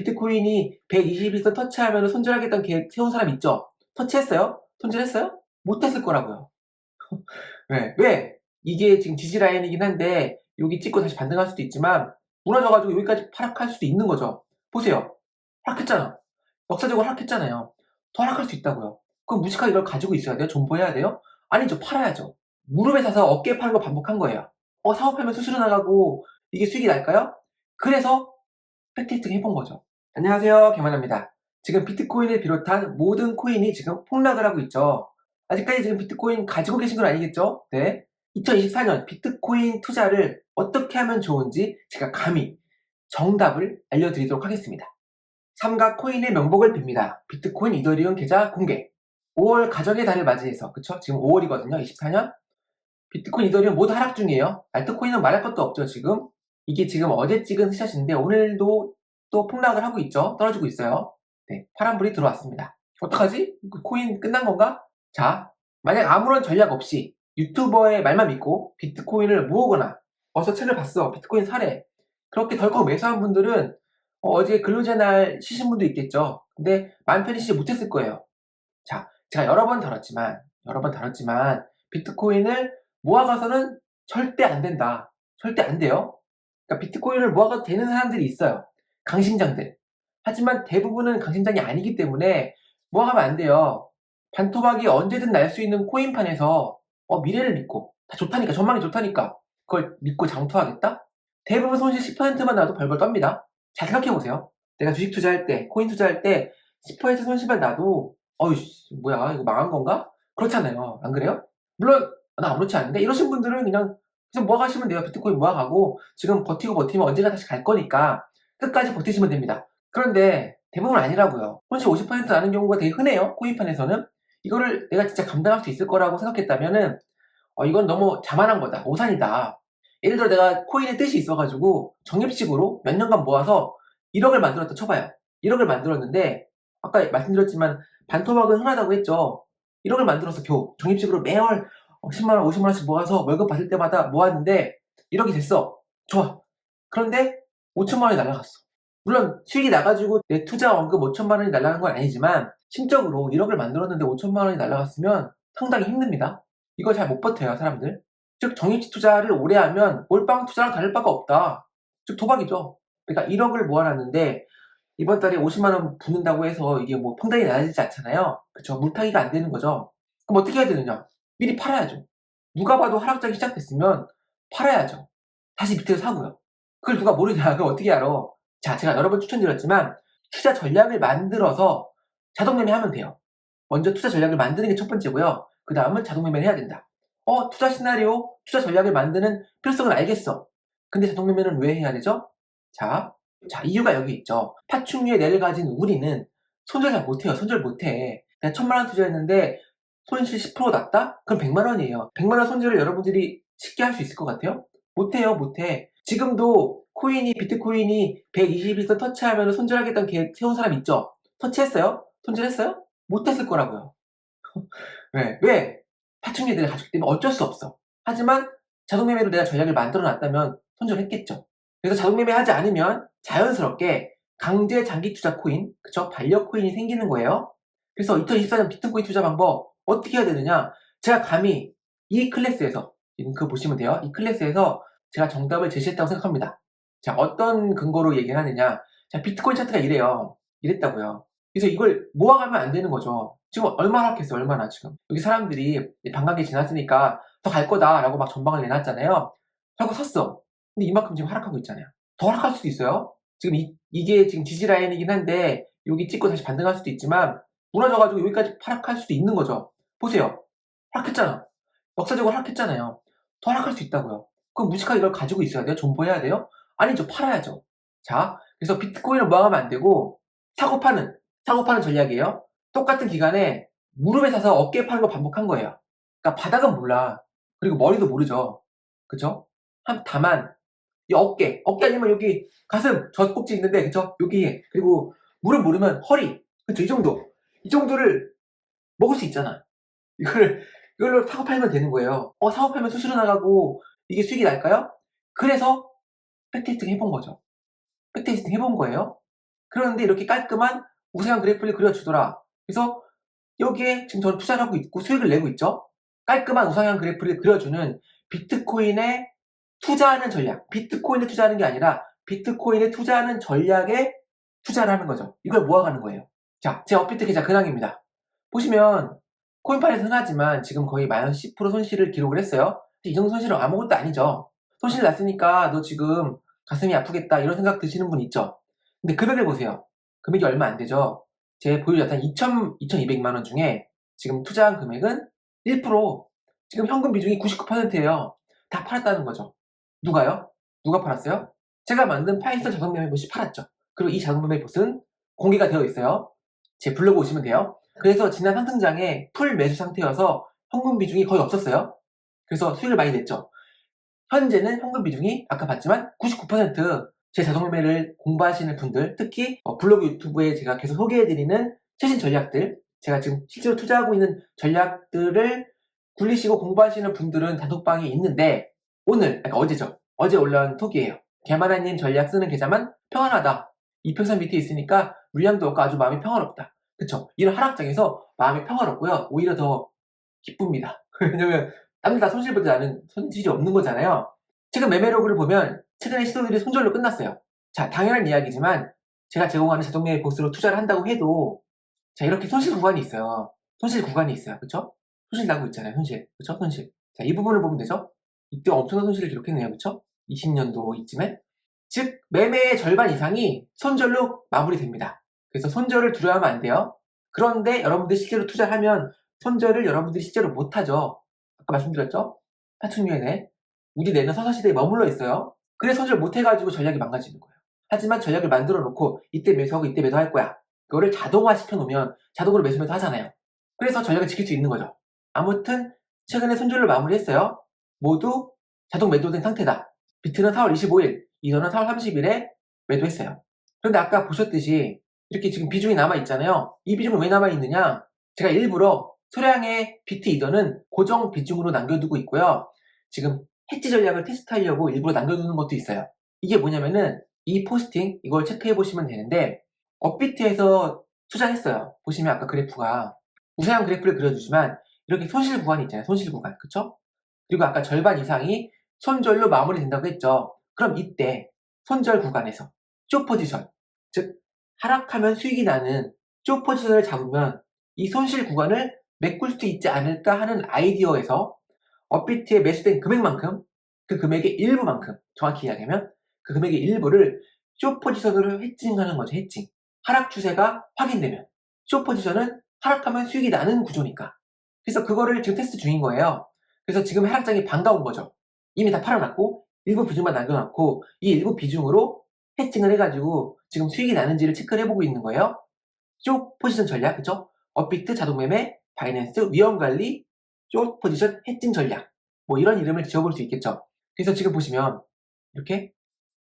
비트코인이 120일선 터치하면 손절하겠다는 계획 세운 사람 있죠? 터치했어요? 손절했어요? 못했을 거라고요. 왜? 왜? 이게 지금 지지 라인이긴 한데 여기 찍고 다시 반등할 수도 있지만 무너져가지고 여기까지 하락할 수도 있는 거죠. 보세요. 하락했잖아. 역사적으로 하락했잖아요. 더 하락할 수 있다고요. 그럼 무식하게 이걸 가지고 있어야 돼요? 존버해야 돼요? 아니죠. 팔아야죠. 무릎에 사서 어깨에 파는 거 반복한 거예요. 어, 사업하면 수수료 나가고 이게 수익이 날까요? 그래서 백테스팅 해본 거죠. 안녕하세요. 개만합니다. 지금 비트코인을 비롯한 모든 코인이 지금 폭락을 하고 있죠. 아직까지 지금 비트코인 가지고 계신 건 아니겠죠? 네. 2024년 비트코인 투자를 어떻게 하면 좋은지 제가 감히 정답을 알려드리도록 하겠습니다. 삼각 코인의 명복을 빕니다. 비트코인 이더리움 계좌 공개. 5월 가정의 달을 맞이해서, 그쵸? 지금 5월이거든요. 24년. 비트코인 이더리움 모두 하락 중이에요. 알트코인은 말할 것도 없죠, 지금. 이게 지금 어제 찍은 스샷인데 오늘도 또 폭락을 하고 있죠. 떨어지고 있어요. 네, 파란불이 들어왔습니다. 어떡하지? 그 코인 끝난 건가? 자, 만약 아무런 전략 없이 유튜버의 말만 믿고 비트코인을 모으거나 어서 책을 봤어. 비트코인 사래. 그렇게 덜컥 매수한 분들은 어, 제 근로제 날 쉬신 분도 있겠죠. 근데 마음 편히 쉬지 못했을 거예요. 자, 제가 여러 번 다뤘지만, 여러 번 다뤘지만, 비트코인을 모아가서는 절대 안 된다. 절대 안 돼요. 그러니까 비트코인을 모아가도 되는 사람들이 있어요. 강심장들. 하지만 대부분은 강심장이 아니기 때문에 모아가면 안 돼요. 반토막이 언제든 날 수 있는 코인판에서 어, 미래를 믿고 다 좋다니까 전망이 좋다니까 그걸 믿고 장투하겠다? 대부분 손실 10%만 나도 벌벌 떱니다. 잘 생각해보세요. 내가 주식 투자할 때, 코인 투자할 때 10% 손실만 나도 어이 뭐야 이거 망한 건가? 그렇잖아요. 안 그래요? 물론 나 아무렇지 않은데 이러신 분들은 그냥 그냥 모아가시면 돼요. 비트코인 모아가고 지금 버티고 버티면 언젠가 다시 갈 거니까 끝까지 버티시면 됩니다. 그런데 대부분 아니라고요. 손실 50% 나는 경우가 되게 흔해요. 코인판에서는. 이거를 내가 진짜 감당할 수 있을 거라고 생각했다면은 어, 이건 너무 자만한 거다. 오산이다. 예를 들어 내가 코인의 뜻이 있어가지고 적립식으로 몇 년간 모아서 1억을 만들었다 쳐봐요. 1억을 만들었는데 아까 말씀드렸지만 반토막은 흔하다고 했죠. 1억을 만들어서 교 적립식으로 매월 10만원, 50만원씩 모아서 월급 받을 때마다 모았는데 1억이 됐어. 좋아. 그런데 5천만 원이 날라갔어. 물론 수익이 나가지고 내 투자 원금 5천만 원이 날라간 건 아니지만 심적으로 1억을 만들었는데 5천만 원이 날라갔으면 상당히 힘듭니다. 이거 잘 못 버텨요, 사람들. 즉, 정입식 투자를 오래 하면 몰빵 투자랑 다를 바가 없다. 즉, 도박이죠. 그러니까 1억을 모아놨는데 이번 달에 50만 원 붙는다고 해서 이게 뭐 평당이 낮아지지 않잖아요. 그쵸. 물타기가 안 되는 거죠. 그럼 어떻게 해야 되느냐? 미리 팔아야죠. 누가 봐도 하락장이 시작됐으면 팔아야죠. 다시 밑에서 사고요. 그걸 누가 모르냐? 그걸 어떻게 알아? 자, 제가 여러 번 추천드렸지만 투자 전략을 만들어서 자동 매매 하면 돼요. 먼저 투자 전략을 만드는 게 첫 번째고요. 그 다음은 자동 매매를 해야 된다. 어, 투자 시나리오, 투자 전략을 만드는 필요성을 알겠어. 근데 자동 매매는 왜 해야 되죠? 자, 자 이유가 여기 있죠. 파충류의 뇌를 가진 우리는 손절 잘 못해요. 손절 못해. 내가 천만 원 투자했는데 손실 10% 났다? 그럼 100만 원이에요. 100만 원 손절을 여러분들이 쉽게 할 수 있을 것 같아요? 못해요, 못해. 지금도 코인이 비트코인이 120일선 터치하면 손절하겠다는 계획 세운 사람 있죠? 터치했어요? 손절했어요? 못했을 거라고요. 왜? 왜? 파충류들을 가졌기 때문에 어쩔 수 없어. 하지만 자동매매로 내가 전략을 만들어 놨다면 손절했겠죠. 그래서 자동매매 하지 않으면 자연스럽게 강제 장기 투자 코인, 그쵸? 반려 코인이 생기는 거예요. 그래서 2024년 비트코인 투자 방법 어떻게 해야 되느냐? 제가 감히 이 클래스에서, 링크 보시면 돼요. 이 클래스에서 제가 정답을 제시했다고 생각합니다. 자, 어떤 근거로 얘기를 하느냐? 자, 비트코인 차트가 이래요. 이랬다고요. 그래서 이걸 모아가면 안 되는 거죠. 지금 얼마나 하락했어요, 얼마나 지금. 여기 사람들이 반감기 지났으니까 더 갈 거다라고 막 전망을 내놨잖아요. 결국 샀어. 근데 이만큼 지금 하락하고 있잖아요. 더 하락할 수도 있어요. 지금 이, 이게 지금 지지 라인이긴 한데 여기 찍고 다시 반등할 수도 있지만 무너져가지고 여기까지 하락할 수도 있는 거죠. 보세요. 하락했잖아. 역사적으로 하락했잖아요. 더 하락할 수 있다고요. 그럼 무식하게 이걸 가지고 있어야 돼요? 존버해야 돼요? 아니죠. 팔아야죠. 자, 그래서 비트코인을 모아가면 안 되고 사고 파는 사고 파는 전략이에요. 똑같은 기간에 무릎에 사서 어깨에 파는 거 반복한 거예요. 그러니까 바닥은 몰라. 그리고 머리도 모르죠. 그쵸? 한, 다만 이 어깨, 어깨 아니면 여기 가슴, 젖꼭지 있는데 그쵸? 여기 그리고 무릎 모르면 허리, 그쵸? 이 정도. 이 정도를 먹을 수 있잖아. 이걸 이걸로 사고 팔면 되는 거예요. 어, 사고 팔면 수수료 나가고 이게 수익이 날까요? 그래서 백테스팅 해본 거죠. 백테스팅 해본 거예요. 그런데 이렇게 깔끔한 우상향 그래프를 그려주더라. 그래서 여기에 지금 저는 투자를 하고 있고 수익을 내고 있죠. 깔끔한 우상향 그래프를 그려주는 비트코인에 투자하는 전략. 비트코인에 투자하는 게 아니라 비트코인에 투자하는 전략에 투자를 하는 거죠. 이걸 모아가는 거예요. 자, 제 업비트 계좌 근황입니다. 보시면 코인판에서 흔하지만 지금 거의 마이너스 10% 손실을 기록을 했어요. 이 정도 손실은 아무것도 아니죠. 손실 났으니까 너 지금 가슴이 아프겠다 이런 생각 드시는 분 있죠. 근데 금액을 보세요. 금액이 얼마 안 되죠. 제 보유 자산 2,000, 2,200만 원 중에 지금 투자한 금액은 1% 지금 현금 비중이 99%예요. 다 팔았다는 거죠. 누가요? 누가 팔았어요? 제가 만든 파이썬 자동 매매 봇이 팔았죠. 그리고 이 자동 매매 봇은 공개가 되어 있어요. 제 블로그 오시면 돼요. 그래서 지난 상승장에 풀 매수 상태여서 현금 비중이 거의 없었어요. 그래서 수익을 많이 냈죠. 현재는 현금 비중이 아까 봤지만 99%제 자동 매매를 공부하시는 분들, 특히 어, 블로그 유튜브에 제가 계속 소개해드리는 최신 전략들, 제가 지금 실제로 투자하고 있는 전략들을 굴리시고 공부하시는 분들은 단톡방에 있는데 오늘, 그러니까 어제죠. 어제 올라온 톡이에요. 개만아님 전략 쓰는 계좌만 평안하다. 이평선 밑에 있으니까 물량도 없고 아주 마음이 평화롭다. 그쵸? 이런 하락장에서 마음이 평화롭고요. 오히려 더 기쁩니다. 왜냐면 남들 다 손실보지 않은 손실이 없는 거잖아요. 최근 매매로그를 보면 최근에 시도들이 손절로 끝났어요. 자, 당연한 이야기지만 제가 제공하는 자동매매 보스로 투자를 한다고 해도 자, 이렇게 손실 구간이 있어요. 손실 구간이 있어요. 그쵸? 손실 나고 있잖아요. 손실. 그쵸? 손실. 자, 이 부분을 보면 되죠? 이때 엄청난 손실을 기록했네요. 그쵸? 20년도 이쯤에. 즉, 매매의 절반 이상이 손절로 마무리됩니다. 그래서 손절을 두려워하면 안 돼요. 그런데 여러분들이 실제로 투자를 하면 손절을 여러분들이 실제로 못하죠. 아까 말씀드렸죠? 파충류에네. 우리 뇌는 서서시대에 머물러 있어요. 그래서 손절 못해가지고 전략이 망가지는 거예요. 하지만 전략을 만들어 놓고 이때 매수하고 이때 매도할 거야. 그거를 자동화 시켜 놓으면 자동으로 매수 매도 하잖아요. 그래서 전략을 지킬 수 있는 거죠. 아무튼 최근에 손절을 마무리했어요. 모두 자동 매도된 상태다. 비트는 4월 25일, 이더는 4월 30일에 매도했어요. 그런데 아까 보셨듯이 이렇게 지금 비중이 남아 있잖아요. 이 비중은 왜 남아 있느냐? 제가 일부러 소량의 비트 이더는 고정 비중으로 남겨두고 있고요. 지금 해지 전략을 테스트하려고 일부러 남겨두는 것도 있어요. 이게 뭐냐면은 이 포스팅 이걸 체크해 보시면 되는데 업비트에서 투자했어요. 보시면 아까 그래프가 우상향 그래프를 그려주지만 이렇게 손실 구간이 있잖아요. 손실 구간. 그쵸? 그리고 아까 절반 이상이 손절로 마무리된다고 했죠. 그럼 이때 손절 구간에서 쇼 포지션, 즉 하락하면 수익이 나는 쇼 포지션을 잡으면 이 손실 구간을 메꿀 수도 있지 않을까 하는 아이디어에서 업비트에 매수된 금액만큼 그 금액의 일부만큼 정확히 이야기하면 그 금액의 일부를 쇼 포지션으로 해칭하는 거죠. 해칭. 하락 추세가 확인되면 쇼 포지션은 하락하면 수익이 나는 구조니까. 그래서 그거를 지금 테스트 중인 거예요. 그래서 지금 하락장이 반가운 거죠. 이미 다 팔아놨고 일부 비중만 남겨놨고 이 일부 비중으로 해칭을 해가지고 지금 수익이 나는지를 체크를 해보고 있는 거예요. 쇼 포지션 전략, 그쵸? 업비트 자동매매, 바이낸스, 위험관리, 쇼 포지션 해칭 전략. 뭐 이런 이름을 지어볼 수 있겠죠. 그래서 지금 보시면 이렇게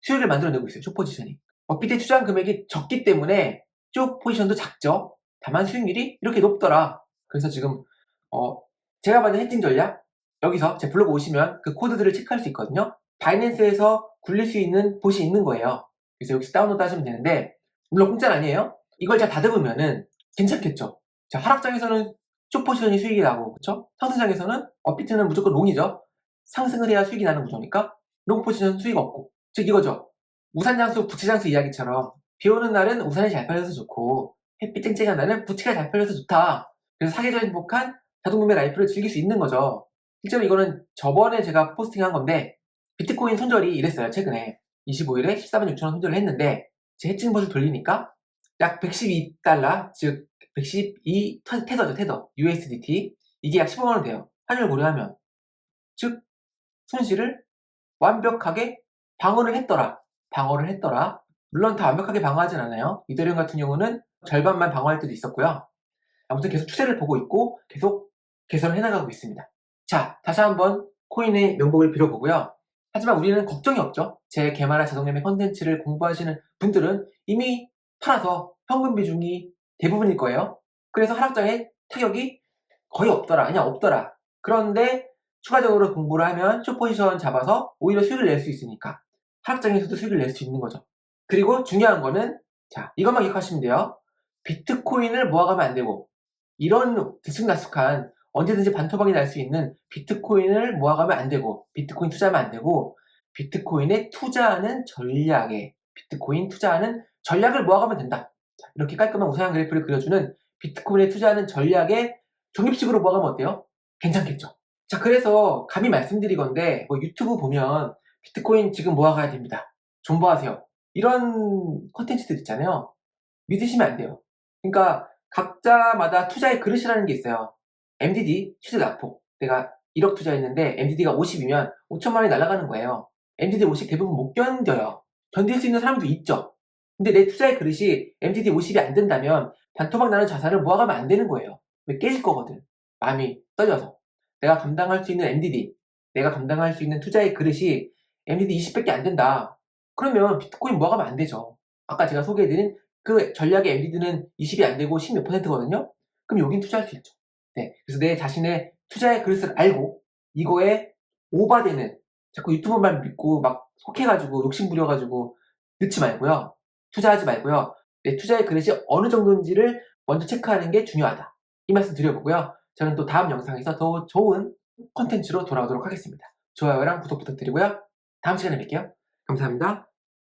수익을 만들어내고 있어요. 쇼 포지션이. 업비트에 투자한 금액이 적기 때문에 쇼 포지션도 작죠. 다만 수익률이 이렇게 높더라. 그래서 지금 어, 제가 받은 해칭 전략 여기서 제 블로그 오시면 그 코드들을 체크할 수 있거든요. 바이낸스에서 굴릴 수 있는 곳이 있는 거예요. 그래서 여기서 다운로드 하시면 되는데 물론 공짜는 아니에요. 이걸 잘 다듬으면은 괜찮겠죠. 자, 하락장에서는 쇼포지션이 수익이 나고 그쵸? 상승장에서는 업비트는 무조건 롱이죠. 상승을 해야 수익이 나는 구조니까 롱 포지션 수익 없고 즉 이거죠. 우산 장수, 부채 장수 이야기처럼 비 오는 날은 우산이 잘 팔려서 좋고 햇빛 쨍쨍한 날은 부채가 잘 팔려서 좋다. 그래서 사계절 행복한 자동매매 라이프를 즐길 수 있는 거죠. 실제로 이거는 저번에 제가 포스팅한 건데 비트코인 손절이 이랬어요. 최근에 25일에 14만 6천 원 손절을 했는데 제 해칭봇을 돌리니까 약 112달러 즉 112 테더죠 테더 USDT 이게 약 15만원 돼요. 환율 고려하면 즉 손실을 완벽하게 방어를 했더라. 방어를 했더라. 물론 다 완벽하게 방어하진 않아요. 이더리움 같은 경우는 절반만 방어할 때도 있었고요. 아무튼 계속 추세를 보고 있고 계속 개선을 해나가고 있습니다. 자, 다시 한번 코인의 명복을 빌어보고요. 하지만 우리는 걱정이 없죠. 제 개발한 자동매매 컨텐츠를 공부하시는 분들은 이미 팔아서 현금 비중이 대부분일 거예요. 그래서 하락장에 타격이 거의 없더라. 아니야, 없더라. 그런데 추가적으로 공부를 하면 쇼포지션 잡아서 오히려 수익을 낼 수 있으니까 하락장에서도 수익을 낼 수 있는 거죠. 그리고 중요한 거는 자, 이것만 기억하시면 돼요. 비트코인을 모아가면 안 되고, 이런 들쑥날쑥한 언제든지 반토막이 날 수 있는 비트코인을 모아가면 안 되고, 비트코인 투자하면 안 되고, 비트코인에 투자하는 전략에, 비트코인 투자하는 전략을 모아가면 된다. 자, 이렇게 깔끔한 우상향 그래프를 그려주는 비트코인에 투자하는 전략에 적립식으로 모아가면 어때요? 괜찮겠죠? 자, 그래서 감히 말씀드리건데, 뭐 유튜브 보면 비트코인 지금 모아가야 됩니다. 존버하세요. 이런 컨텐츠들 있잖아요. 믿으시면 안 돼요. 그러니까 각자마다 투자의 그릇이라는 게 있어요. MDD 시세 낙폭. 내가 1억 투자했는데 MDD가 50이면 5천만 원이 날아가는 거예요. MDD 50 대부분 못 견뎌요. 견딜 수 있는 사람도 있죠. 근데 내 투자의 그릇이 MDD 50이 안 된다면 반토막 나는 자산을 모아가면 안 되는 거예요. 왜 깨질 거거든. 마음이 떨려서. 내가 감당할 수 있는 MDD, 내가 감당할 수 있는 투자의 그릇이 MDD 20밖에 안 된다. 그러면 비트코인 모아가면 안 되죠. 아까 제가 소개해드린 그 전략의 MDD는 20이 안 되고 10몇 퍼센트거든요. 그럼 여긴 투자할 수 있죠. 네. 그래서 내 자신의 투자의 그릇을 알고 이거에 오바되는 자꾸 유튜브만 믿고 막 속해가지고 욕심 부려가지고 넣지 말고요. 투자하지 말고요. 내 투자의 그릇이 어느 정도인지를 먼저 체크하는 게 중요하다. 이 말씀 드려보고요. 저는 또 다음 영상에서 더 좋은 컨텐츠로 돌아오도록 하겠습니다. 좋아요랑 구독 부탁드리고요. 다음 시간에 뵐게요. 감사합니다.